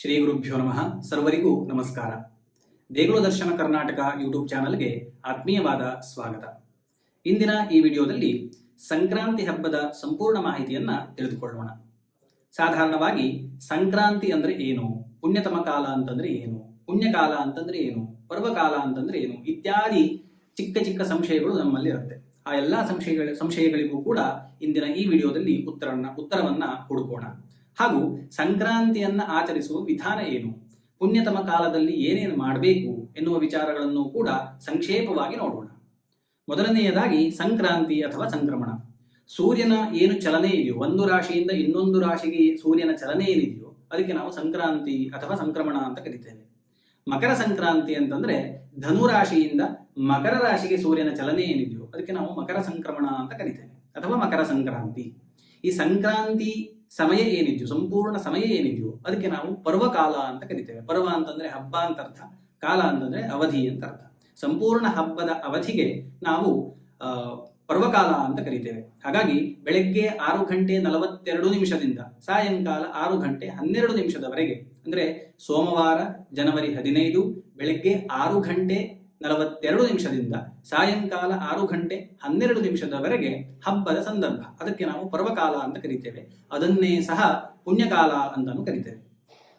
ಶ್ರೀ ಗುರುಭ್ಯೋ ನಮಃ. ಸರ್ವರಿಗೂ ನಮಸ್ಕಾರ. ದೇಗುಲ ದರ್ಶನ ಕರ್ನಾಟಕ ಯೂಟ್ಯೂಬ್ ಚಾನಲ್ಗೆ ಆತ್ಮೀಯವಾದ ಸ್ವಾಗತ. ಇಂದಿನ ಈ ವಿಡಿಯೋದಲ್ಲಿ ಸಂಕ್ರಾಂತಿ ಹಬ್ಬದ ಸಂಪೂರ್ಣ ಮಾಹಿತಿಯನ್ನ ತಿಳಿದುಕೊಳ್ಳೋಣ. ಸಾಧಾರಣವಾಗಿ ಸಂಕ್ರಾಂತಿ ಅಂದ್ರೆ ಏನು? ಪುಣ್ಯತಮ ಕಾಲ ಅಂತಂದ್ರೆ ಏನು? ಪುಣ್ಯಕಾಲ ಅಂತಂದ್ರೆ ಏನು? ಪರ್ವಕಾಲ ಅಂತಂದ್ರೆ ಏನು? ಇತ್ಯಾದಿ ಚಿಕ್ಕ ಚಿಕ್ಕ ಸಂಶಯಗಳು ನಮ್ಮಲ್ಲಿ ಇರುತ್ತೆ. ಆ ಎಲ್ಲಾ ಸಂಶಯಗಳ ಸಂಶಯಗಳಿಗೂ ಕೂಡ ಇಂದಿನ ಈ ವಿಡಿಯೋದಲ್ಲಿ ಉತ್ತರನ್ನ ಉತ್ತರವನ್ನ ಹುಡುಕೋಣ. ಹಾಗೂ ಸಂಕ್ರಾಂತಿಯನ್ನ ಆಚರಿಸುವ ವಿಧಾನ ಏನು? ಪುಣ್ಯತಮ ಕಾಲದಲ್ಲಿ ಏನೇನು ಮಾಡಬೇಕು ಎನ್ನುವ ವಿಚಾರಗಳನ್ನು ಕೂಡ ಸಂಕ್ಷೇಪವಾಗಿ ನೋಡೋಣ. ಮೊದಲನೆಯದಾಗಿ ಸಂಕ್ರಾಂತಿ ಅಥವಾ ಸಂಕ್ರಮಣ. ಸೂರ್ಯನ ಏನು ಚಲನೆ ಇದೆಯೋ, ಒಂದು ರಾಶಿಯಿಂದ ಇನ್ನೊಂದು ರಾಶಿಗೆ ಸೂರ್ಯನ ಚಲನೆ ಏನಿದೆಯೋ, ಅದಕ್ಕೆ ನಾವು ಸಂಕ್ರಾಂತಿ ಅಥವಾ ಸಂಕ್ರಮಣ ಅಂತ ಕರಿತೇವೆ. ಮಕರ ಸಂಕ್ರಾಂತಿ ಅಂತಂದ್ರೆ ಧನು ರಾಶಿಯಿಂದ ಮಕರ ರಾಶಿಗೆ ಸೂರ್ಯನ ಚಲನೆ ಏನಿದೆಯೋ, ಅದಕ್ಕೆ ನಾವು ಮಕರ ಸಂಕ್ರಮಣ ಅಂತ ಕರಿತೇವೆ, ಅಥವಾ ಮಕರ ಸಂಕ್ರಾಂತಿ. ಈ ಸಂಕ್ರಾಂತಿ ಸಮಯ ಏನಿದೆಯೋ, ಸಂಪೂರ್ಣ ಸಮಯ ಏನಿದೆಯೋ, ಅದಕ್ಕೆ ನಾವು ಪರ್ವಕಾಲ ಅಂತ ಕರಿತೇವೆ. ಪರ್ವ ಅಂತಂದ್ರೆ ಹಬ್ಬ ಅಂತ ಅರ್ಥ. ಕಾಲ ಅಂತಂದ್ರೆ ಅವಧಿ ಅಂತ ಅರ್ಥ. ಸಂಪೂರ್ಣ ಹಬ್ಬದ ಅವಧಿಗೆ ನಾವು ಪರ್ವಕಾಲ ಅಂತ ಕರಿತೇವೆ. ಹಾಗಾಗಿ ಬೆಳಗ್ಗೆ ಆರು ಗಂಟೆ ನಲವತ್ತೆರಡು ನಿಮಿಷದಿಂದ, ಸಾಯಂಕಾಲ ಆರು ಗಂಟೆ ಹನ್ನೆರಡು ನಿಮಿಷದವರೆಗೆ, ಅಂದ್ರೆ ಸೋಮವಾರ ಜನವರಿ ಹದಿನೈದು, ಬೆಳಗ್ಗೆ ಆರು ಗಂಟೆ ನಲವತ್ತೆರಡು ನಿಮಿಷದಿಂದ ಸಾಯಂಕಾಲ ಆರು ಗಂಟೆ ಹನ್ನೆರಡು ನಿಮಿಷದವರೆಗೆ ಹಬ್ಬದ ಸಂದರ್ಭ. ಅದಕ್ಕೆ ನಾವು ಪರ್ವಕಾಲ ಅಂತ ಕರಿತೇವೆ. ಅದನ್ನೇ ಸಹ ಪುಣ್ಯಕಾಲ ಅಂತಾನು ಕರಿತೇವೆ.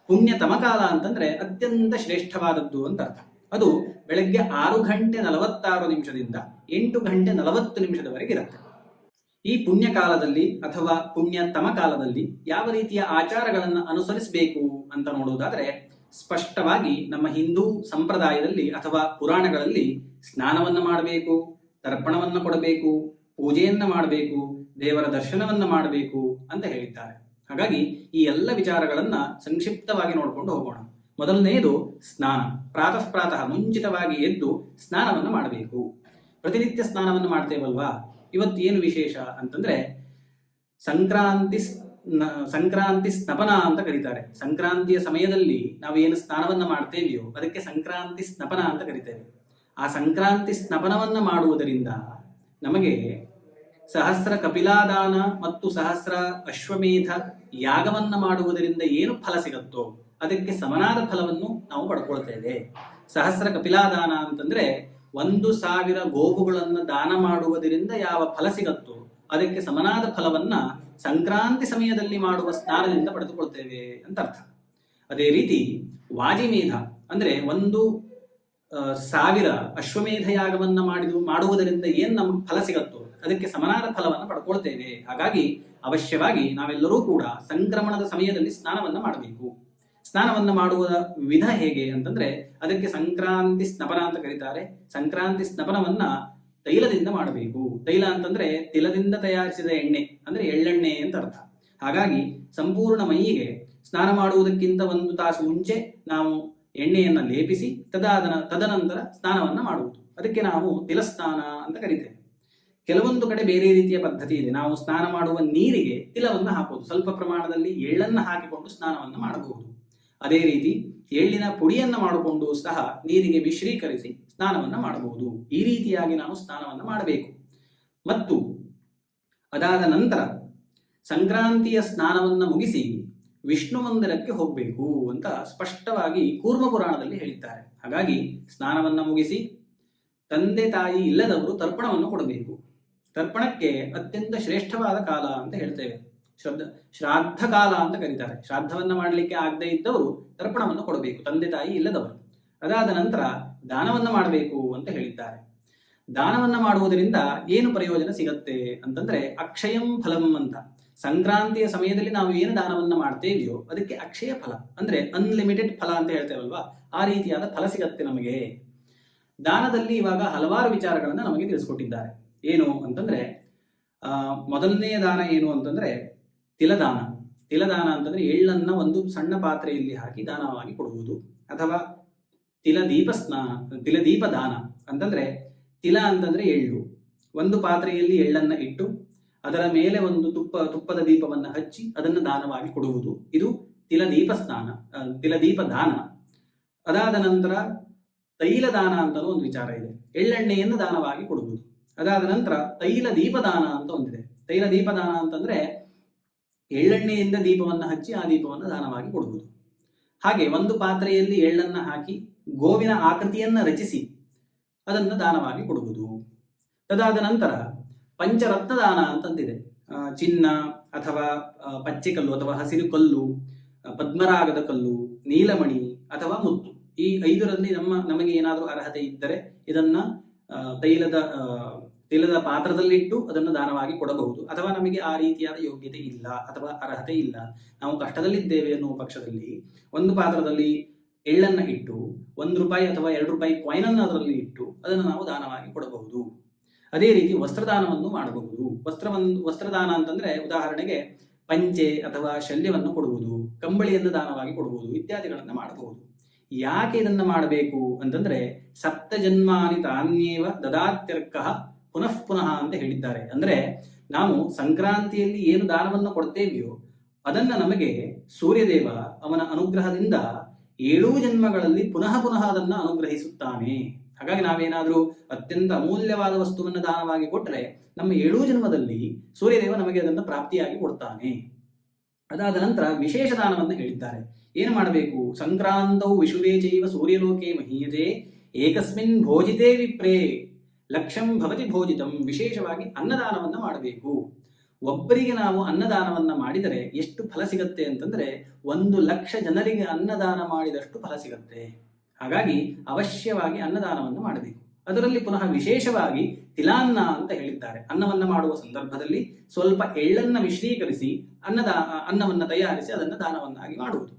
ಪುಣ್ಯತಮ ಕಾಲ ಅಂತಂದ್ರೆ ಅತ್ಯಂತ ಶ್ರೇಷ್ಠವಾದದ್ದು ಅಂತ ಅರ್ಥ. ಅದು ಬೆಳಗ್ಗೆ ಆರು ಗಂಟೆ ನಲವತ್ತಾರು ನಿಮಿಷದಿಂದ ಎಂಟು ಗಂಟೆ ನಲವತ್ತು ನಿಮಿಷದವರೆಗೆ ಇರುತ್ತೆ. ಈ ಪುಣ್ಯ ಕಾಲದಲ್ಲಿ ಅಥವಾ ಪುಣ್ಯತಮ ಕಾಲದಲ್ಲಿ ಯಾವ ರೀತಿಯ ಆಚಾರಗಳನ್ನು ಅನುಸರಿಸಬೇಕು ಅಂತ ನೋಡುವುದಾದ್ರೆ ಸ್ಪಷ್ಟವಾಗಿ ನಮ್ಮ ಹಿಂದೂ ಸಂಪ್ರದಾಯದಲ್ಲಿ ಅಥವಾ ಪುರಾಣಗಳಲ್ಲಿ ಸ್ನಾನವನ್ನ ಮಾಡಬೇಕು, ತರ್ಪಣವನ್ನು ಕೊಡಬೇಕು, ಪೂಜೆಯನ್ನ ಮಾಡಬೇಕು, ದೇವರ ದರ್ಶನವನ್ನ ಮಾಡಬೇಕು ಅಂತ ಹೇಳಿದ್ದಾರೆ. ಹಾಗಾಗಿ ಈ ಎಲ್ಲ ವಿಚಾರಗಳನ್ನ ಸಂಕ್ಷಿಪ್ತವಾಗಿ ನೋಡಿಕೊಂಡು ಹೋಗೋಣ. ಮೊದಲನೆಯದು ಸ್ನಾನ. ಪ್ರಾತಃ ಪ್ರಾತಃ ಮುಂಚಿತವಾಗಿ ಎದ್ದು ಸ್ನಾನವನ್ನ ಮಾಡಬೇಕು. ಪ್ರತಿನಿತ್ಯ ಸ್ನಾನವನ್ನು ಮಾಡ್ತೇವಲ್ವಾ? ಏನು ವಿಶೇಷ ಅಂತಂದ್ರೆ ಸಂಕ್ರಾಂತಿ ಸಂಕ್ರಾಂತಿ ಸ್ನಪನ ಅಂತ ಕರೀತಾರೆ. ಸಂಕ್ರಾಂತಿಯ ಸಮಯದಲ್ಲಿ ನಾವು ಏನು ಸ್ನಾನವನ್ನ ಮಾಡ್ತೇವೆಯೋ ಅದಕ್ಕೆ ಸಂಕ್ರಾಂತಿ ಸ್ನಪನ ಅಂತ ಕರಿತೇವೆ. ಆ ಸಂಕ್ರಾಂತಿ ಸ್ನಪನವನ್ನ ಮಾಡುವುದರಿಂದ ನಮಗೆ ಸಹಸ್ರ ಕಪಿಲಾದಾನ ಮತ್ತು ಸಹಸ್ರ ಅಶ್ವಮೇಧ ಯಾಗವನ್ನ ಮಾಡುವುದರಿಂದ ಏನು ಫಲ ಸಿಗುತ್ತೋ ಅದಕ್ಕೆ ಸಮನಾದ ಫಲವನ್ನು ನಾವು ಪಡ್ಕೊಳ್ತೇವೆ. ಸಹಸ್ರ ಕಪಿಲಾದಾನ ಅಂತಂದ್ರೆ ಒಂದು ಸಾವಿರ ಗೋವುಗಳನ್ನು ದಾನ ಮಾಡುವುದರಿಂದ ಯಾವ ಫಲ ಸಿಗತ್ತೋ ಅದಕ್ಕೆ ಸಮನಾದ ಫಲವನ್ನ ಸಂಕ್ರಾಂತಿ ಸಮಯದಲ್ಲಿ ಮಾಡುವ ಸ್ನಾನದಿಂದ ಪಡೆದುಕೊಳ್ತೇವೆ ಅಂತ ಅರ್ಥ. ಅದೇ ರೀತಿ ವಾಜಿಮೇಧ ಅಂದ್ರೆ ಒಂದು ಸಾವಿರ ಅಶ್ವಮೇಧ ಯಾಗವನ್ನ ಮಾಡಿದು, ಮಾಡುವುದರಿಂದ ಏನ್ ನಮ್ಗೆ ಫಲ ಸಿಗತ್ತೋ ಅದಕ್ಕೆ ಸಮನಾದ ಫಲವನ್ನು ಪಡ್ಕೊಳ್ತೇವೆ. ಹಾಗಾಗಿ ಅವಶ್ಯವಾಗಿ ನಾವೆಲ್ಲರೂ ಕೂಡ ಸಂಕ್ರಮಣದ ಸಮಯದಲ್ಲಿ ಸ್ನಾನವನ್ನ ಮಾಡಬೇಕು. ಸ್ನಾನವನ್ನ ಮಾಡುವ ವಿಧ ಹೇಗೆ ಅಂತಂದ್ರೆ ಅದಕ್ಕೆ ಸಂಕ್ರಾಂತಿ ಸ್ನಪನ ಅಂತ ಕರೀತಾರೆ. ಸಂಕ್ರಾಂತಿ ಸ್ನಪನವನ್ನ ತೈಲದಿಂದ ಮಾಡಬೇಕು. ತೈಲ ಅಂತಂದ್ರೆ ತಿಲದಿಂದ ತಯಾರಿಸಿದ ಎಣ್ಣೆ, ಅಂದ್ರೆ ಎಳ್ಳೆಣ್ಣೆ ಅಂತ ಅರ್ಥ. ಹಾಗಾಗಿ ಸಂಪೂರ್ಣ ಮೈಯಿಗೆ ಸ್ನಾನ ಮಾಡುವುದಕ್ಕಿಂತ ಒಂದು ತಾಸು ಮುಂಚೆ ನಾವು ಎಣ್ಣೆಯನ್ನ ಲೇಪಿಸಿ ತದಾದನ, ತದನಂತರ ಸ್ನಾನವನ್ನ ಮಾಡುವುದು. ಅದಕ್ಕೆ ನಾವು ತಿಲಸ್ನಾನ ಅಂತ ಕರಿತೇವೆ. ಕೆಲವೊಂದು ಕಡೆ ಬೇರೆ ರೀತಿಯ ಪದ್ಧತಿ ಇದೆ. ನಾವು ಸ್ನಾನ ಮಾಡುವ ನೀರಿಗೆ ತಿಲವನ್ನು ಹಾಕುವುದು ಸ್ವಲ್ಪ ಪ್ರಮಾಣದಲ್ಲಿ ಎಳ್ಳನ್ನ ಹಾಕಿಕೊಂಡು ಸ್ನಾನವನ್ನ ಮಾಡಬಹುದು. ಅದೇ ರೀತಿ ಎಳ್ಳಿನ ಪುಡಿಯನ್ನು ಮಾಡಿಕೊಂಡು ಸಹ ನೀರಿಗೆ ಮಿಶ್ರೀಕರಿಸಿ ಸ್ನಾನವನ್ನ ಮಾಡಬಹುದು. ಈ ರೀತಿಯಾಗಿ ನಾವು ಸ್ನಾನವನ್ನು ಮಾಡಬೇಕು. ಮತ್ತು ಅದಾದ ನಂತರ ಸಂಕ್ರಾಂತಿಯ ಸ್ನಾನವನ್ನು ಮುಗಿಸಿ ವಿಷ್ಣು ಮಂದಿರಕ್ಕೆ ಹೋಗಬೇಕು ಅಂತ ಸ್ಪಷ್ಟವಾಗಿ ಕೂರ್ಮ ಪುರಾಣದಲ್ಲಿ ಹೇಳಿದ್ದಾರೆ. ಹಾಗಾಗಿ ಸ್ನಾನವನ್ನು ಮುಗಿಸಿ ತಂದೆ ತಾಯಿ ಇಲ್ಲದವರು ತರ್ಪಣವನ್ನು ಕೊಡಬೇಕು. ತರ್ಪಣಕ್ಕೆ ಅತ್ಯಂತ ಶ್ರೇಷ್ಠವಾದ ಕಾಲ ಅಂತ ಹೇಳ್ತೇವೆ. ಶ್ರದ್ಧ ಶ್ರಾದ್ದ ಕಾಲ ಅಂತ ಕರೀತಾರೆ. ಶ್ರಾದ್ದವನ್ನು ಮಾಡಲಿಕ್ಕೆ ಆಗದೆ ಇದ್ದವರು ತರ್ಪಣವನ್ನು ಕೊಡಬೇಕು, ತಂದೆ ತಾಯಿ ಇಲ್ಲದವರು. ಅದಾದ ನಂತರ ದಾನವನ್ನ ಮಾಡಬೇಕು ಅಂತ ಹೇಳಿದ್ದಾರೆ. ದಾನವನ್ನ ಮಾಡುವುದರಿಂದ ಏನು ಪ್ರಯೋಜನ ಸಿಗತ್ತೆ ಅಂತಂದ್ರೆ ಅಕ್ಷಯಂ ಫಲಂ ಅಂತ. ಸಂಕ್ರಾಂತಿಯ ಸಮಯದಲ್ಲಿ ನಾವು ಏನು ದಾನವನ್ನ ಮಾಡ್ತೇವೆಯೋ ಅದಕ್ಕೆ ಅಕ್ಷಯ ಫಲ, ಅಂದ್ರೆ ಅನ್ಲಿಮಿಟೆಡ್ ಫಲ ಅಂತ ಹೇಳ್ತೇವಲ್ವಾ? ಆ ರೀತಿಯಾದ ಫಲ ಸಿಗತ್ತೆ ನಮಗೆ. ದಾನದಲ್ಲಿ ಇವಾಗ ಹಲವಾರು ವಿಚಾರಗಳನ್ನ ನಮಗೆ ತಿಳಿಸ್ಕೊಟ್ಟಿದ್ದಾರೆ. ಏನು ಅಂತಂದ್ರೆ ಮೊದಲನೆಯ ದಾನ ಏನು ಅಂತಂದ್ರೆ ತಿಲದಾನ. ತಿಲದಾನ ಅಂತಂದ್ರೆ ಎಳ್ಳನ್ನ ಒಂದು ಸಣ್ಣ ಪಾತ್ರೆಯಲ್ಲಿ ಹಾಕಿ ದಾನವಾಗಿ ಕೊಡುವುದು, ಅಥವಾ ತಿಲದೀಪ ಸ್ನಾನ ತಿಲದೀಪ ದಾನ ಅಂತಂದ್ರೆ ತಿಲ ಅಂತಂದ್ರೆ ಎಳ್ಳು. ಒಂದು ಪಾತ್ರೆಯಲ್ಲಿ ಎಳ್ಳನ್ನ ಇಟ್ಟು ಅದರ ಮೇಲೆ ಒಂದು ತುಪ್ಪ, ತುಪ್ಪದ ದೀಪವನ್ನು ಹಚ್ಚಿ ಅದನ್ನು ದಾನವಾಗಿ ಕೊಡುವುದು. ಇದು ತಿಲದೀಪ ಸ್ನಾನ ತಿಲ ತಿಲದೀಪ ದಾನ ಅದಾದ ನಂತರ ತೈಲ ದಾನ ಅಂತ ಒಂದು ವಿಚಾರ ಇದೆ. ಎಳ್ಳೆಣ್ಣೆಯನ್ನು ದಾನವಾಗಿ ಕೊಡುವುದು. ಅದಾದ ನಂತರ ತೈಲ ದೀಪದಾನ ಅಂತ ಒಂದಿದೆ. ತೈಲ ದೀಪದಾನ ಅಂತಂದ್ರೆ ಎಳ್ಳೆಣ್ಣೆಯಿಂದ ದೀಪವನ್ನು ಹಚ್ಚಿ ಆ ದೀಪವನ್ನು ದಾನವಾಗಿ ಕೊಡುವುದು. ಹಾಗೆ ಒಂದು ಪಾತ್ರೆಯಲ್ಲಿ ಎಳ್ಳನ್ನ ಹಾಕಿ ಗೋವಿನ ಆಕೃತಿಯನ್ನ ರಚಿಸಿ ಅದನ್ನು ದಾನವಾಗಿ ಕೊಡುವುದು. ತದಾದ ನಂತರ ಪಂಚರತ್ನ ದಾನ ಅಂತಂದಿದೆ ಚಿನ್ನ ಅಥವಾ ಪಚ್ಚೆ ಕಲ್ಲು ಅಥವಾ ಹಸಿರು ಕಲ್ಲು ಪದ್ಮರಾಗದ ಕಲ್ಲು, ನೀಲಮಣಿ ಅಥವಾ ಮುತ್ತು. ಈ ಐದರಲ್ಲಿ ನಮ್ಮ, ನಮಗೆ ಏನಾದರೂ ಅರ್ಹತೆ ಇದ್ದರೆ ಇದನ್ನ ತೈಲದ ತೈಲದ ಪಾತ್ರದಲ್ಲಿಟ್ಟು ಅದನ್ನು ದಾನವಾಗಿ ಕೊಡಬಹುದು. ಅಥವಾ ನಮಗೆ ಆ ರೀತಿಯಾದ ಯೋಗ್ಯತೆ ಇಲ್ಲ ಅಥವಾ ಅರ್ಹತೆ ಇಲ್ಲ. ನಾವು ಕಷ್ಟದಲ್ಲಿದ್ದೇವೆ ಎನ್ನುವ ಪಕ್ಷದಲ್ಲಿ ಒಂದು ಪಾತ್ರದಲ್ಲಿ ಎಳ್ಳನ್ನ ಇಟ್ಟು, ಒಂದು ರೂಪಾಯಿ ಅಥವಾ ಎರಡು ರೂಪಾಯಿ ಕಾಯಿನ್ ಅನ್ನು ಅದರಲ್ಲಿ ಇಟ್ಟು, ಅದನ್ನು ನಾವು ದಾನವಾಗಿ ಕೊಡಬಹುದು. ಅದೇ ರೀತಿ ವಸ್ತ್ರದಾನವನ್ನು ಮಾಡಬಹುದು. ವಸ್ತ್ರವನ್ನು ವಸ್ತ್ರದಾನ ಅಂತಂದ್ರೆ ಉದಾಹರಣೆಗೆ ಪಂಚೆ ಅಥವಾ ಶಲ್ಯವನ್ನು ಕೊಡುವುದು, ಕಂಬಳಿಯನ್ನು ದಾನವಾಗಿ ಕೊಡುವುದು ಇತ್ಯಾದಿಗಳನ್ನು ಮಾಡಬಹುದು. ಯಾಕೆ ಇದನ್ನು ಮಾಡಬೇಕು ಅಂತಂದ್ರೆ ಸಪ್ತ ಜನ್ಮಾನಿ ತಾನ್ಯೇವ ದದಾತ್ಯರ್ಕ ಪುನಃ ಪುನಃ ಅಂತ ಹೇಳಿದ್ದಾರೆ. ಅಂದ್ರೆ ನಾವು ಸಂಕ್ರಾಂತಿಯಲ್ಲಿ ಏನು ದಾನವನ್ನು ಕೊಡ್ತೇವೆಯೋ ಅದನ್ನ ನಮಗೆ ಸೂರ್ಯದೇವ ಅವನ ಅನುಗ್ರಹದಿಂದ ಏಳೂ ಜನ್ಮಗಳಲ್ಲಿ ಪುನಃ ಪುನಃ ಅದನ್ನು ಅನುಗ್ರಹಿಸುತ್ತಾನೆ. ಹಾಗಾಗಿ ನಾವೇನಾದರೂ ಅತ್ಯಂತ ಅಮೂಲ್ಯವಾದ ವಸ್ತುವನ್ನು ದಾನವಾಗಿ ಕೊಟ್ಟರೆ ನಮ್ಮ ಏಳೂ ಜನ್ಮದಲ್ಲಿ ಸೂರ್ಯದೇವ ನಮಗೆ ಅದನ್ನು ಪ್ರಾಪ್ತಿಯಾಗಿ ಕೊಡ್ತಾನೆ. ಅದಾದ ನಂತರ ವಿಶೇಷ ದಾನವನ್ನು ಹೇಳಿದ್ದಾರೆ. ಏನು ಮಾಡಬೇಕು? ಸಂಕ್ರಾಂತವು ವಿಶುವೇ ಚೈವ ಸೂರ್ಯಲೋಕೆ ಮಹೀಯತೆ, ಏಕಸ್ಮಿನ್ ಭೋಜಿತೇ ವಿಪ್ರೇ, ಲಕ್ಷಂ ಭವತಿ ಭೋಜಿತಂ, ವಿಶೇಷವಾಗಿ ಅನ್ನದಾನವನ್ನು ಮಾಡಬೇಕು. ಒಬ್ಬರಿಗೆ ನಾವು ಅನ್ನದಾನವನ್ನ ಮಾಡಿದರೆ ಎಷ್ಟು ಫಲ ಸಿಗತ್ತೆ ಅಂತಂದ್ರೆ ಒಂದು ಲಕ್ಷ ಜನರಿಗೆ ಅನ್ನದಾನ ಮಾಡಿದಷ್ಟು ಫಲ ಸಿಗತ್ತೆ. ಹಾಗಾಗಿ ಅವಶ್ಯವಾಗಿ ಅನ್ನದಾನವನ್ನು ಮಾಡಬೇಕು. ಅದರಲ್ಲಿ ಪುನಃ ವಿಶೇಷವಾಗಿ ತಿಲಾನ್ನ ಅಂತ ಹೇಳಿದ್ದಾರೆ. ಅನ್ನವನ್ನ ಮಾಡುವ ಸಂದರ್ಭದಲ್ಲಿ ಸ್ವಲ್ಪ ಎಳ್ಳನ್ನ ಮಿಶ್ರೀಕರಿಸಿ ಅನ್ನದ, ಅನ್ನವನ್ನ ತಯಾರಿಸಿ ಅದನ್ನು ದಾನವನ್ನಾಗಿ ಮಾಡುವುದು.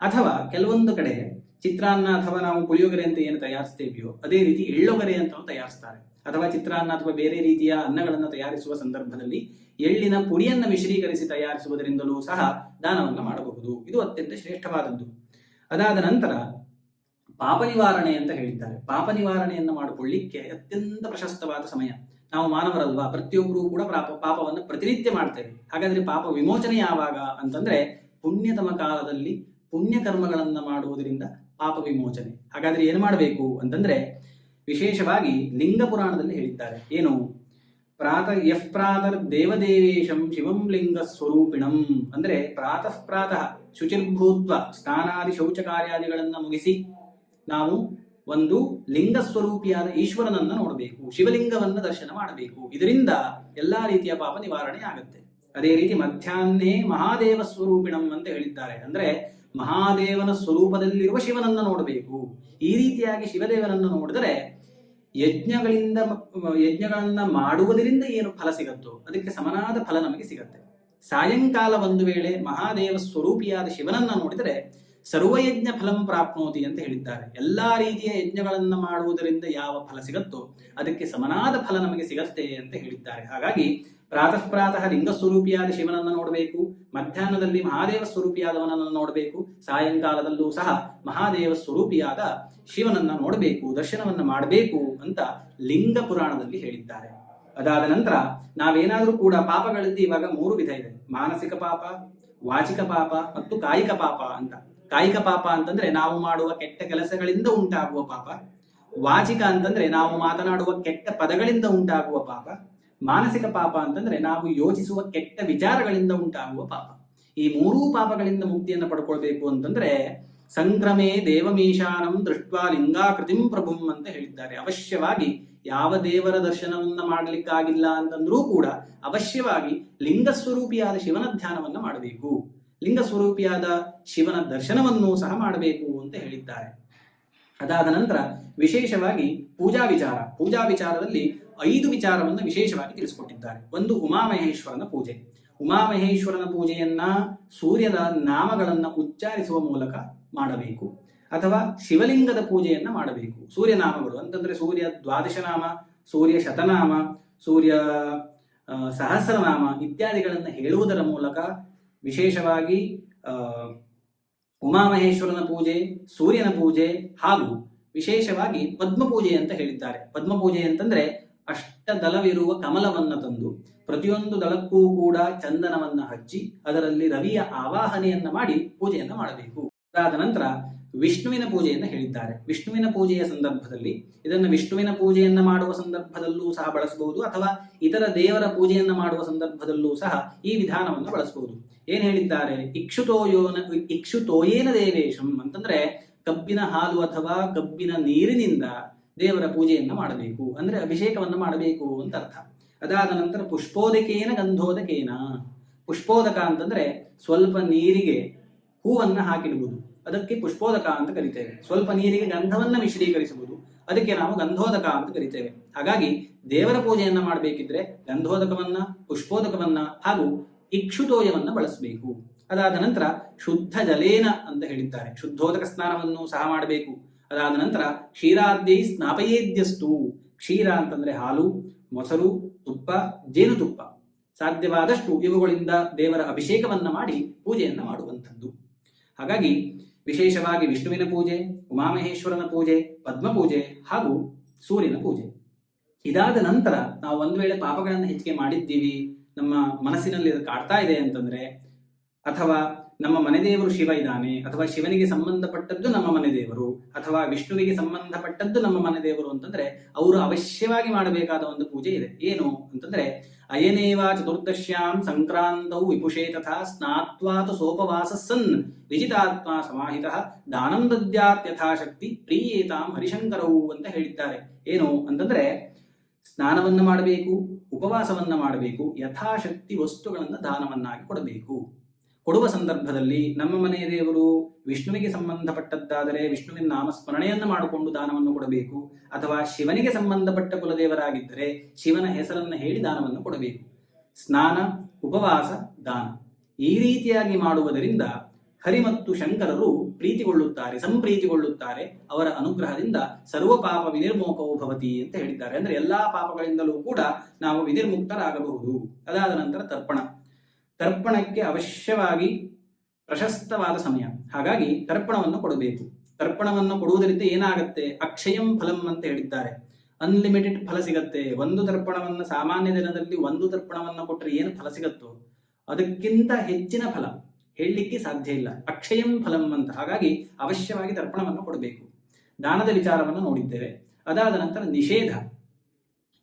ಅಥವಾ ಕೆಲವೊಂದು ಕಡೆ ಚಿತ್ರಾನ್ನ ಅಥವಾ ನಾವು ಪುಳಿಯೋಗರೆ ಅಂತ ಏನು ತಯಾರಿಸ್ತೇವೆಯೋ, ಅದೇ ರೀತಿ ಎಳ್ಳೊಗರೆ ಅಂತ ತಯಾರಿಸ್ತಾರೆ. ಅಥವಾ ಚಿತ್ರಾನ್ನ ಅಥವಾ ಬೇರೆ ರೀತಿಯ ಅನ್ನಗಳನ್ನು ತಯಾರಿಸುವ ಸಂದರ್ಭದಲ್ಲಿ ಎಳ್ಳಿನ ಪುಡಿಯನ್ನು ಮಿಶ್ರೀಕರಿಸಿ ತಯಾರಿಸುವುದರಿಂದಲೂ ಸಹ ದಾನವನ್ನು ಮಾಡಬಹುದು. ಇದು ಅತ್ಯಂತ ಶ್ರೇಷ್ಠವಾದದ್ದು. ಅದಾದ ನಂತರ ಪಾಪ ನಿವಾರಣೆ ಅಂತ ಹೇಳಿದ್ದಾರೆ. ಪಾಪ ನಿವಾರಣೆಯನ್ನು ಮಾಡಿಕೊಳ್ಳಿಕ್ಕೆ ಅತ್ಯಂತ ಪ್ರಶಸ್ತವಾದ ಸಮಯ. ನಾವು ಮಾನವರಲ್ವಾ? ಪ್ರತಿಯೊಬ್ಬರೂ ಕೂಡ ಪಾಪ, ಪಾಪವನ್ನು ಪ್ರತಿನಿತ್ಯ ಮಾಡ್ತೇವೆ. ಹಾಗಾದ್ರೆ ಪಾಪ ವಿಮೋಚನೆ ಯಾವಾಗ ಅಂತಂದ್ರೆ ಪುಣ್ಯತಮ ಕಾಲದಲ್ಲಿ ಪುಣ್ಯ ಕರ್ಮಗಳನ್ನು ಮಾಡುವುದರಿಂದ ಪಾಪ ವಿಮೋಚನೆ. ಹಾಗಾದ್ರೆ ಏನು ಮಾಡಬೇಕು ಅಂತಂದ್ರೆ ವಿಶೇಷವಾಗಿ ಲಿಂಗ ಪುರಾಣದಲ್ಲಿ ಹೇಳಿದ್ದಾರೆ. ಏನು? ಪ್ರಾತ ಯಃ ಪ್ರಾತರ್ ದೇವದೇವೇಶಂ ಶಿವಂ ಲಿಂಗ ಸ್ವರೂಪಿಣಂ. ಅಂದರೆ ಪ್ರಾತಃ ಪ್ರಾತಃ ಶುಚಿರ್ಭೂತ್ವ ಸ್ನಾನಾದಿ ಶೌಚ ಕಾರ್ಯಾದಿಗಳನ್ನು ಮುಗಿಸಿ ನಾವು ಒಂದು ಲಿಂಗ ಸ್ವರೂಪಿಯಾದ ಈಶ್ವರನನ್ನು ನೋಡಬೇಕು, ಶಿವಲಿಂಗವನ್ನು ದರ್ಶನ ಮಾಡಬೇಕು. ಇದರಿಂದ ಎಲ್ಲಾ ರೀತಿಯ ಪಾಪ ನಿವಾರಣೆ ಆಗುತ್ತೆ. ಅದೇ ರೀತಿ ಮಧ್ಯಾಹ್ನೇ ಮಹಾದೇವ ಸ್ವರೂಪಿಣಂ ಅಂತ ಹೇಳಿದ್ದಾರೆ. ಅಂದ್ರೆ ಮಹಾದೇವನ ಸ್ವರೂಪದಲ್ಲಿರುವ ಶಿವನನ್ನ ನೋಡಬೇಕು. ಈ ರೀತಿಯಾಗಿ ಶಿವದೇವನನ್ನು ನೋಡಿದರೆ ಯಜ್ಞಗಳಿಂದ ಯಜ್ಞಗಳನ್ನ ಮಾಡುವುದರಿಂದ ಏನು ಫಲ ಸಿಗುತ್ತೋ ಅದಕ್ಕೆ ಸಮನಾದ ಫಲ ನಮಗೆ ಸಿಗತ್ತೆ. ಸಾಯಂಕಾಲ ಒಂದು ವೇಳೆ ಮಹಾದೇವ ಸ್ವರೂಪಿಯಾದ ಶಿವನನ್ನ ನೋಡಿದರೆ ಸರ್ವಯಜ್ಞ ಫಲಂ ಪ್ರಾಪ್ನೋತಿ ಅಂತ ಹೇಳಿದ್ದಾರೆ. ಎಲ್ಲಾ ರೀತಿಯ ಯಜ್ಞಗಳನ್ನ ಮಾಡುವುದರಿಂದ ಯಾವ ಫಲ ಸಿಗತ್ತೋ ಅದಕ್ಕೆ ಸಮನಾದ ಫಲ ನಮಗೆ ಸಿಗತ್ತೆ ಅಂತ ಹೇಳಿದ್ದಾರೆ. ಹಾಗಾಗಿ ಪ್ರಾತಃ ಪ್ರಾತಃ ಲಿಂಗ ಸ್ವರೂಪಿಯಾದ ಶಿವನನ್ನ ನೋಡಬೇಕು, ಮಧ್ಯಾಹ್ನದಲ್ಲಿ ಮಹಾದೇವ ಸ್ವರೂಪಿಯಾದವನನ್ನು ನೋಡಬೇಕು, ಸಾಯಂಕಾಲದಲ್ಲೂ ಸಹ ಮಹಾದೇವ ಸ್ವರೂಪಿಯಾದ ಶಿವನನ್ನ ನೋಡಬೇಕು, ದರ್ಶನವನ್ನ ಮಾಡಬೇಕು ಅಂತ ಲಿಂಗ ಪುರಾಣದಲ್ಲಿ ಹೇಳಿದ್ದಾರೆ. ಅದಾದ ನಂತರ ನಾವೇನಾದರೂ ಕೂಡ ಪಾಪಗಳಲ್ಲಿ ಇವಾಗ ಮೂರು ವಿಧ ಇದೆ. ಮಾನಸಿಕ ಪಾಪ, ವಾಚಿಕ ಪಾಪ ಮತ್ತು ಕಾಯಿಕ ಪಾಪ ಅಂತ. ಕಾಯಿಕ ಪಾಪ ಅಂತಂದ್ರೆ ನಾವು ಮಾಡುವ ಕೆಟ್ಟ ಕೆಲಸಗಳಿಂದ ಉಂಟಾಗುವ ಪಾಪ. ವಾಚಿಕ ಅಂತಂದ್ರೆ ನಾವು ಮಾತನಾಡುವ ಕೆಟ್ಟ ಪದಗಳಿಂದ ಉಂಟಾಗುವ ಪಾಪ. ಮಾನಸಿಕ ಪಾಪ ಅಂತಂದ್ರೆ ನಾವು ಯೋಚಿಸುವ ಕೆಟ್ಟ ವಿಚಾರಗಳಿಂದ ಉಂಟಾಗುವ ಪಾಪ. ಈ ಮೂರೂ ಪಾಪಗಳಿಂದ ಮುಕ್ತಿಯನ್ನು ಪಡ್ಕೊಳ್ಬೇಕು ಅಂತಂದ್ರೆ ಸಂಕ್ರಮೇ ದೇವಮೀಶಾನಂ ದೃಷ್ಟ ಲಿಂಗಾಕೃತಿಂ ಪ್ರಭುಂ ಅಂತ ಹೇಳಿದ್ದಾರೆ. ಅವಶ್ಯವಾಗಿ ಯಾವ ದೇವರ ದರ್ಶನವನ್ನ ಮಾಡಲಿಕ್ಕಾಗಿಲ್ಲ ಅಂತಂದ್ರೂ ಕೂಡ ಅವಶ್ಯವಾಗಿ ಲಿಂಗ ಸ್ವರೂಪಿಯಾದ ಶಿವನ ಧ್ಯಾನವನ್ನ ಮಾಡಬೇಕು. ಲಿಂಗ ಸ್ವರೂಪಿಯಾದ ಶಿವನ ದರ್ಶನವನ್ನು ಸಹ ಮಾಡಬೇಕು ಅಂತ ಹೇಳಿದ್ದಾರೆ. ಅದಾದ ನಂತರ ವಿಶೇಷವಾಗಿ ಪೂಜಾ ವಿಚಾರ. ಪೂಜಾ ವಿಚಾರದಲ್ಲಿ ಐದು ವಿಚಾರವನ್ನು ವಿಶೇಷವಾಗಿ ತಿಳಿಸಿಕೊಟ್ಟಿದ್ದಾರೆ. ಒಂದು ಉಮಾಮಹೇಶ್ವರನ ಪೂಜೆ. ಉಮಾಮಹೇಶ್ವರನ ಪೂಜೆಯನ್ನ ಸೂರ್ಯನ ನಾಮಗಳನ್ನ ಉಚ್ಚಾರಿಸುವ ಮೂಲಕ ಮಾಡಬೇಕು. ಅಥವಾ ಶಿವಲಿಂಗದ ಪೂಜೆಯನ್ನ ಮಾಡಬೇಕು. ಸೂರ್ಯನಾಮಗಳು ಅಂತಂದ್ರೆ ಸೂರ್ಯ ದ್ವಾದಶ ನಾಮ ಸೂರ್ಯ ಶತನಾಮ, ಸೂರ್ಯ ಸಹಸ್ರನಾಮ ಇತ್ಯಾದಿಗಳನ್ನು ಹೇಳುವುದರ ಮೂಲಕ ವಿಶೇಷವಾಗಿ ಉಮಾಮಹೇಶ್ವರನ ಪೂಜೆ, ಸೂರ್ಯನ ಪೂಜೆ ಹಾಗೂ ವಿಶೇಷವಾಗಿ ಪದ್ಮ ಪೂಜೆ ಅಂತ ಹೇಳಿದ್ದಾರೆ. ಪದ್ಮ ಪೂಜೆ ಅಂತಂದ್ರೆ ಅಷ್ಟದಳವಿರುವ ಕಮಲವನ್ನ ತಂದು ಪ್ರತಿಯೊಂದು ದಳಕ್ಕೂ ಕೂಡ ಚಂದನವನ್ನ ಹಚ್ಚಿ ಅದರಲ್ಲಿ ರವಿಯ ಆವಾಹನೆಯನ್ನ ಮಾಡಿ ಪೂಜೆಯನ್ನ ಮಾಡಬೇಕು. ಅದಾದ ನಂತರ ವಿಷ್ಣುವಿನ ಪೂಜೆಯನ್ನು ಹೇಳಿದ್ದಾರೆ. ವಿಷ್ಣುವಿನ ಪೂಜೆಯ ಸಂದರ್ಭದಲ್ಲಿ ಇದನ್ನು ವಿಷ್ಣುವಿನ ಪೂಜೆಯನ್ನ ಮಾಡುವ ಸಂದರ್ಭದಲ್ಲೂ ಸಹ ಬಳಸಬಹುದು ಅಥವಾ ಇತರ ದೇವರ ಪೂಜೆಯನ್ನ ಮಾಡುವ ಸಂದರ್ಭದಲ್ಲೂ ಸಹ ಈ ವಿಧಾನವನ್ನು ಬಳಸಬಹುದು. ಏನ್ ಹೇಳಿದ್ದಾರೆ? ಇಕ್ಷುತೋಯೋನ, ಇಕ್ಷುತೋಯೇನ ದೇವೇಶಂ ಅಂತಂದ್ರೆ ಕಬ್ಬಿನ ಹಾಲು ಅಥವಾ ಕಬ್ಬಿನ ನೀರಿನಿಂದ ದೇವರ ಪೂಜೆಯನ್ನು ಮಾಡಬೇಕು. ಅಂದ್ರೆ ಅಭಿಷೇಕವನ್ನು ಮಾಡಬೇಕು ಅಂತ ಅರ್ಥ. ಅದಾದ ನಂತರ ಪುಷ್ಪೋದಕೇನ ಗಂಧೋದಕೇನ? ಪುಷ್ಪೋದಕ ಅಂತಂದ್ರೆ ಸ್ವಲ್ಪ ನೀರಿಗೆ ಹೂವನ್ನ ಹಾಕಿಡುವುದು. ಅದಕ್ಕೆ ಪುಷ್ಪೋದಕ ಅಂತ ಕರಿತೇವೆ. ಸ್ವಲ್ಪ ನೀರಿಗೆ ಗಂಧವನ್ನ ಮಿಶ್ರೀಕರಿಸುವುದು. ಅದಕ್ಕೆ ನಾವು ಗಂಧೋದಕ ಅಂತ ಕರಿತೇವೆ. ಹಾಗಾಗಿ ದೇವರ ಪೂಜೆಯನ್ನು ಮಾಡಬೇಕಿದ್ರೆ ಗಂಧೋದಕವನ್ನ, ಪುಷ್ಪೋದಕವನ್ನ ಹಾಗೂ ಇಕ್ಷುತೋಯವನ್ನ ಬಳಸಬೇಕು. ಅದಾದ ನಂತರ ಶುದ್ಧ ಜಲೇನ ಅಂತ ಹೇಳಿದ್ದಾರೆ. ಶುದ್ಧೋದಕ ಸ್ನಾನವನ್ನು ಸಹ ಮಾಡಬೇಕು. ಅದಾದ ನಂತರ ಕ್ಷೀರಾದ್ಯೈ ಸ್ನಾಪಯೇದ್ಯಸ್ತು. ಕ್ಷೀರ ಅಂತಂದ್ರೆ ಹಾಲು, ಮೊಸರು, ತುಪ್ಪ, ಜೇನುತುಪ್ಪ. ಸಾಧ್ಯವಾದಷ್ಟು ಇವುಗಳಿಂದ ದೇವರ ಅಭಿಷೇಕವನ್ನ ಮಾಡಿ ಪೂಜೆಯನ್ನು ಮಾಡುವಂಥದ್ದು. ಹಾಗಾಗಿ ವಿಶೇಷವಾಗಿ ವಿಷ್ಣುವಿನ ಪೂಜೆ, ಉಮಾಮಹೇಶ್ವರನ ಪೂಜೆ ಪದ್ಮ ಪೂಜೆ ಹಾಗೂ ಸೂರ್ಯನ ಪೂಜೆ. ಇದಾದ ನಂತರ ನಾವು ಒಂದು ವೇಳೆ ಪಾಪಗಳನ್ನು ಹೆಚ್ಚಿಗೆ ಮಾಡಿದ್ದೀವಿ, ನಮ್ಮ ಮನಸ್ಸಿನಲ್ಲಿ ಅದು ಕಾಡ್ತಾ ಇದೆ ಅಂತಂದ್ರೆ, ಅಥವಾ ನಮ್ಮ ಮನೆದೇವರು ಶಿವ ಇದ್ದಾನೆ, ಅಥವಾ ಶಿವನಿಗೆ ಸಂಬಂಧಪಟ್ಟದ್ದು ನಮ್ಮ ಮನೆದೇವರು ಅಥವಾ ವಿಷ್ಣುವಿಗೆ ಸಂಬಂಧಪಟ್ಟದ್ದು ನಮ್ಮ ಮನೆ ದೇವರು ಅಂತಂದ್ರೆ ಅವರು ಅವಶ್ಯವಾಗಿ ಮಾಡಬೇಕಾದ ಒಂದು ಪೂಜೆ ಇದೆ. ಏನು ಅಂತಂದ್ರೆ, ಅಯನೇವ ಚತುರ್ದಶ್ಯಾಂ ಸಂಕ್ರಾಂತೌ ವಿಪುಷೇ ತಥಾ ಸ್ನಾತ್ವಾತು ಸೋಪವಾಸ ಸನ್ ವಿಜಿತಾತ್ಮ ಸಮಾಹಿತ ದಾನಂ ದದ್ಯಾತ್ ಯಥಾಶಕ್ತಿ ಪ್ರೀಯೇತಾಂ ಹರಿಶಂಕರವು ಅಂತ ಹೇಳಿದ್ದಾರೆ. ಏನು ಅಂತಂದ್ರೆ, ಸ್ನಾನವನ್ನು ಮಾಡಬೇಕು, ಉಪವಾಸವನ್ನ ಮಾಡಬೇಕು, ಯಥಾಶಕ್ತಿ ವಸ್ತುಗಳನ್ನ ದಾನವನ್ನಾಗಿ ಕೊಡಬೇಕು. ಕೊಡುವ ಸಂದರ್ಭದಲ್ಲಿ ನಮ್ಮ ಮನೆಯ ದೇವರು ವಿಷ್ಣುವಿಗೆ ಸಂಬಂಧಪಟ್ಟದ್ದಾದರೆ ವಿಷ್ಣುವಿನ ನಾಮಸ್ಮರಣೆಯನ್ನು ಮಾಡಿಕೊಂಡು ದಾನವನ್ನು ಕೊಡಬೇಕು. ಅಥವಾ ಶಿವನಿಗೆ ಸಂಬಂಧಪಟ್ಟ ಕುಲದೇವರಾಗಿದ್ದರೆ ಶಿವನ ಹೆಸರನ್ನು ಹೇಳಿ ದಾನವನ್ನು ಕೊಡಬೇಕು. ಸ್ನಾನ, ಉಪವಾಸ, ದಾನ. ಈ ರೀತಿಯಾಗಿ ಮಾಡುವುದರಿಂದ ಹರಿ ಮತ್ತು ಶಂಕರರು ಪ್ರೀತಿಗೊಳ್ಳುತ್ತಾರೆ, ಸಂಪ್ರೀತಿಗೊಳ್ಳುತ್ತಾರೆ. ಅವರ ಅನುಗ್ರಹದಿಂದ ಸರ್ವ ಪಾಪ ವಿನಿರ್ಮೋಕವು ಭವತಿ ಅಂತ ಹೇಳಿದ್ದಾರೆ. ಅಂದ್ರೆ ಎಲ್ಲಾ ಪಾಪಗಳಿಂದಲೂ ಕೂಡ ನಾವು ವಿನಿರ್ಮುಕ್ತರಾಗಬಹುದು. ಅದಾದ ನಂತರ ತರ್ಪಣ. ತರ್ಪಣಕ್ಕೆ ಅವಶ್ಯವಾಗಿ ಪ್ರಶಸ್ತವಾದ ಸಮಯ. ಹಾಗಾಗಿ ತರ್ಪಣವನ್ನು ಕೊಡಬೇಕು. ತರ್ಪಣವನ್ನು ಕೊಡುವುದರಿಂದ ಏನಾಗುತ್ತೆ? ಅಕ್ಷಯಂ ಫಲಂ ಅಂತ ಹೇಳಿದ್ದಾರೆ. ಅನ್ಲಿಮಿಟೆಡ್ ಫಲ ಸಿಗತ್ತೆ. ಒಂದು ತರ್ಪಣವನ್ನು ಸಾಮಾನ್ಯ ದಿನದಲ್ಲಿ ಒಂದು ತರ್ಪಣವನ್ನು ಕೊಟ್ಟರೆ ಏನು ಫಲ ಸಿಗತ್ತೋ? ಅದಕ್ಕಿಂತ ಹೆಚ್ಚಿನ ಫಲ ಹೇಳಲಿಕ್ಕೆ ಸಾಧ್ಯ ಇಲ್ಲ. ಅಕ್ಷಯಂ ಫಲಂ ಅಂತ. ಹಾಗಾಗಿ ಅವಶ್ಯವಾಗಿ ತರ್ಪಣವನ್ನು ಕೊಡಬೇಕು. ದಾನದ ವಿಚಾರವನ್ನು ನೋಡಿದ್ದೇವೆ. ಅದಾದ ನಂತರ ನಿಷೇಧ.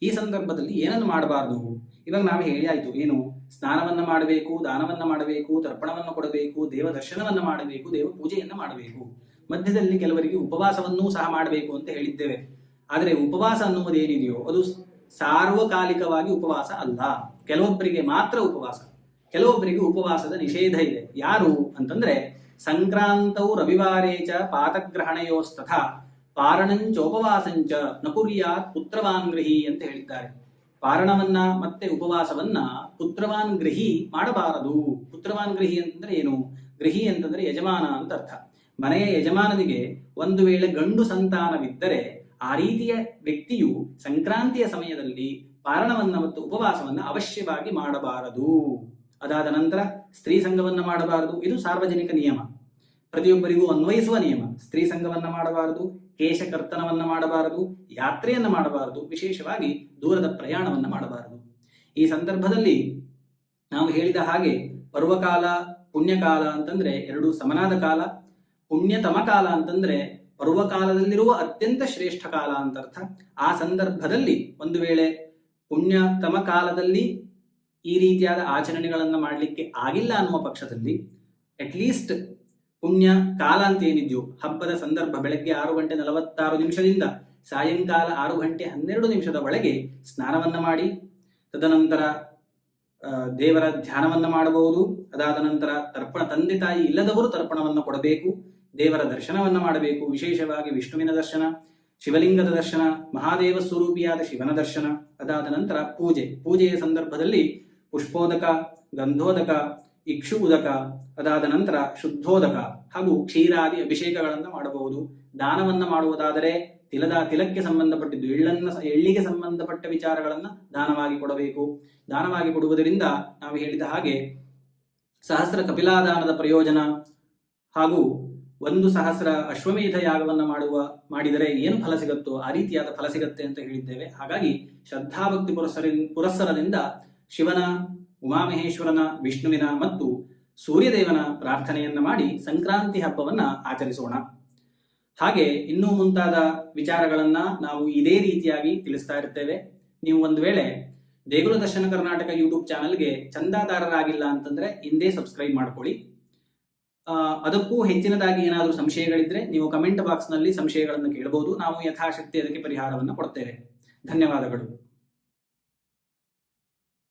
ಈ ಸಂದರ್ಭದಲ್ಲಿ ಏನನ್ನು ಮಾಡಬಾರದು? ಇವಾಗ ನಾವು ಹೇಳಿ ಆಯ್ತು, ಏನು? ಸ್ನಾನವನ್ನ ಮಾಡಬೇಕು, ದಾನವನ್ನ ಮಾಡಬೇಕು, ತರ್ಪಣವನ್ನು ಕೊಡಬೇಕು, ದೇವ ದರ್ಶನವನ್ನ ಮಾಡಬೇಕು, ದೇವ ಪೂಜೆಯನ್ನ ಮಾಡಬೇಕು. ಮಧ್ಯದಲ್ಲಿ ಕೆಲವರಿಗೆ ಉಪವಾಸವನ್ನೂ ಸಹ ಮಾಡಬೇಕು ಅಂತ ಹೇಳಿದ್ದೇವೆ. ಆದರೆ ಉಪವಾಸ ಅನ್ನುವುದೇನಿದೆಯೋ ಅದು ಸಾರ್ವಕಾಲಿಕವಾಗಿ ಉಪವಾಸ ಅಲ್ಲ. ಕೆಲವೊಬ್ಬರಿಗೆ ಮಾತ್ರ ಉಪವಾಸ. ಕೆಲವೊಬ್ಬರಿಗೆ ಉಪವಾಸದ ನಿಷೇಧ ಇದೆ. ಯಾರು ಅಂತಂದ್ರೆ ಸಂಕ್ರಾಂತವು ರವಿವಾರೇ ಚ ಪಾತಗ್ರಹಣಯೋಸ್ತಥ ಪಾರಣಂಚೋಪವಾಸಂಚ ನಕುರ್ಯಾತ್ ಪುತ್ರವಾನ್ ಗೃಹಿ ಅಂತ ಹೇಳಿದ್ದಾರೆ. ಪಾರಣವನ್ನ ಮತ್ತೆ ಉಪವಾಸವನ್ನ ಪುತ್ರವಾನ್ ಗೃಹಿ ಮಾಡಬಾರದು. ಪುತ್ರವಾನ್ ಗೃಹಿ ಅಂತಂದ್ರೆ ಏನು? ಗೃಹಿ ಅಂತಂದ್ರೆ ಯಜಮಾನ ಅಂತ ಅರ್ಥ. ಮನೆಯ ಯಜಮಾನನಿಗೆ ಒಂದು ವೇಳೆ ಗಂಡು ಸಂತಾನವಿದ್ದರೆ ಆ ರೀತಿಯ ವ್ಯಕ್ತಿಯು ಸಂಕ್ರಾಂತಿಯ ಸಮಯದಲ್ಲಿ ಪಾರಣವನ್ನ ಮತ್ತು ಉಪವಾಸವನ್ನ ಅವಶ್ಯವಾಗಿ ಮಾಡಬಾರದು. ಅದಾದ ನಂತರ ಸ್ತ್ರೀ ಸಂಘವನ್ನ ಮಾಡಬಾರದು. ಇದು ಸಾರ್ವಜನಿಕ ನಿಯಮ. ಪ್ರತಿಯೊಬ್ಬರಿಗೂ ಅನ್ವಯಿಸುವ ನಿಯಮ. ಸ್ತ್ರೀ ಸಂಘವನ್ನ ಮಾಡಬಾರದು ಕೇಶಕರ್ತನವನ್ನ ಮಾಡಬಾರದು, ಯಾತ್ರೆಯನ್ನ ಮಾಡಬಾರದು, ವಿಶೇಷವಾಗಿ ದೂರದ ಪ್ರಯಾಣವನ್ನ ಮಾಡಬಾರದು. ಈ ಸಂದರ್ಭದಲ್ಲಿ ನಾವು ಹೇಳಿದ ಹಾಗೆ ಪರ್ವಕಾಲ, ಪುಣ್ಯಕಾಲ ಅಂತಂದ್ರೆ ಎರಡು ಸಮನಾದ ಕಾಲ. ಪುಣ್ಯತಮ ಕಾಲ ಅಂತಂದ್ರೆ ಪರ್ವಕಾಲದಲ್ಲಿರುವ ಅತ್ಯಂತ ಶ್ರೇಷ್ಠ ಕಾಲ ಅಂತ ಅರ್ಥ ಆ ಸಂದರ್ಭದಲ್ಲಿ ಒಂದು ವೇಳೆ ಪುಣ್ಯತಮ ಕಾಲದಲ್ಲಿ ಈ ರೀತಿಯಾದ ಆಚರಣೆಗಳನ್ನು ಮಾಡಲಿಕ್ಕೆ ಆಗಿಲ್ಲ ಅನ್ನುವ ಪಕ್ಷದಲ್ಲಿ ಅಟ್ಲೀಸ್ಟ್ ಪುಣ್ಯ ಕಾಲ ಅಂತ ಏನಿದೆಯೋ ಹಬ್ಬದ ಸಂದರ್ಭ ಬೆಳಗ್ಗೆ ಆರು ಗಂಟೆ ನಲವತ್ತಾರು ನಿಮಿಷದಿಂದ ಸಾಯಂಕಾಲ ಆರು ಗಂಟೆ ಹನ್ನೆರಡು ನಿಮಿಷದ ಒಳಗೆ ಸ್ನಾನವನ್ನ ಮಾಡಿ, ತದನಂತರ ದೇವರ ಧ್ಯಾನವನ್ನ ಮಾಡಬಹುದು, ಅದಾದ ನಂತರ ತರ್ಪಣ ತಂದೆ ತಾಯಿ ಇಲ್ಲದವರು ತರ್ಪಣವನ್ನು ಕೊಡಬೇಕು, ದೇವರ ದರ್ಶನವನ್ನ ಮಾಡಬೇಕು, ವಿಶೇಷವಾಗಿ ವಿಷ್ಣುವಿನ ದರ್ಶನ, ಶಿವಲಿಂಗದ ದರ್ಶನ, ಮಹಾದೇವ ಸ್ವರೂಪಿಯಾದ ಶಿವನ ದರ್ಶನ, ಅದಾದ ನಂತರ ಪೂಜೆ. ಪೂಜೆಯ ಸಂದರ್ಭದಲ್ಲಿ ಪುಷ್ಪೋದಕ, ಗಂಧೋದಕ ಇಕ್ಷು ಉದಕ ಅದಾದ ನಂತರ ಶುದ್ಧೋದಕ ಹಾಗೂ ಕ್ಷೀರಾದಿ ಅಭಿಷೇಕಗಳನ್ನು ಮಾಡಬಹುದು. ದಾನವನ್ನ ಮಾಡುವುದಾದರೆ ತಿಲದ, ತಿಲಕ್ಕೆ ಸಂಬಂಧಪಟ್ಟಿದ್ದು, ಎಳ್ಳನ್ನ, ಎಳ್ಳಿಗೆ ಸಂಬಂಧಪಟ್ಟ ವಿಚಾರಗಳನ್ನು ದಾನವಾಗಿ ಕೊಡಬೇಕು. ದಾನವಾಗಿ ಕೊಡುವುದರಿಂದ ನಾವು ಹೇಳಿದ ಹಾಗೆ ಸಹಸ್ರ ಕಪಿಲಾದಾನದ ಪ್ರಯೋಜನ ಹಾಗೂ ಒಂದು ಸಹಸ್ರ ಅಶ್ವಮೇಧ ಯಾಗವನ್ನು ಮಾಡುವ, ಮಾಡಿದರೆ ಏನು ಫಲ ಸಿಗುತ್ತೋ ಆ ರೀತಿಯಾದ ಫಲ ಸಿಗುತ್ತೆ ಅಂತ ಹೇಳಿದ್ದೇವೆ. ಹಾಗಾಗಿ ಶ್ರದ್ಧಾಭಕ್ತಿ ಪುರಸ್ಸರ ಪುರಸ್ಸರದಿಂದ ಶಿವನ ಉಮಾಮಹೇಶ್ವರನ, ವಿಷ್ಣುವಿನ ಮತ್ತು ಸೂರ್ಯದೇವನ ಪ್ರಾರ್ಥನೆಯನ್ನ ಮಾಡಿ ಸಂಕ್ರಾಂತಿ ಹಬ್ಬವನ್ನ ಆಚರಿಸೋಣ. ಹಾಗೆ ಇನ್ನೂ ಮುಂತಾದ ವಿಚಾರಗಳನ್ನ ನಾವು ಇದೇ ರೀತಿಯಾಗಿ ತಿಳಿಸ್ತಾ ಇರ್ತೇವೆ. ನೀವು ಒಂದು ವೇಳೆ ದೇಗುಲ ದರ್ಶನ ಕರ್ನಾಟಕ ಯೂಟ್ಯೂಬ್ ಚಾನಲ್ಗೆ ಚಂದಾದಾರರಾಗಿಲ್ಲ ಅಂತಂದ್ರೆ ಹಿಂದೆ ಸಬ್ಸ್ಕ್ರೈಬ್ ಮಾಡ್ಕೊಳ್ಳಿ. ಅದಕ್ಕೂ ಹೆಚ್ಚಿನದಾಗಿ ಏನಾದರೂ ಸಂಶಯಗಳಿದ್ರೆ ನೀವು ಕಮೆಂಟ್ ಬಾಕ್ಸ್ನಲ್ಲಿ ಸಂಶಯಗಳನ್ನು ಕೇಳಬಹುದು ನಾವು ಯಥಾಶಕ್ತಿ ಅದಕ್ಕೆ ಪರಿಹಾರವನ್ನು ಕೊಡ್ತೇವೆ. ಧನ್ಯವಾದಗಳು.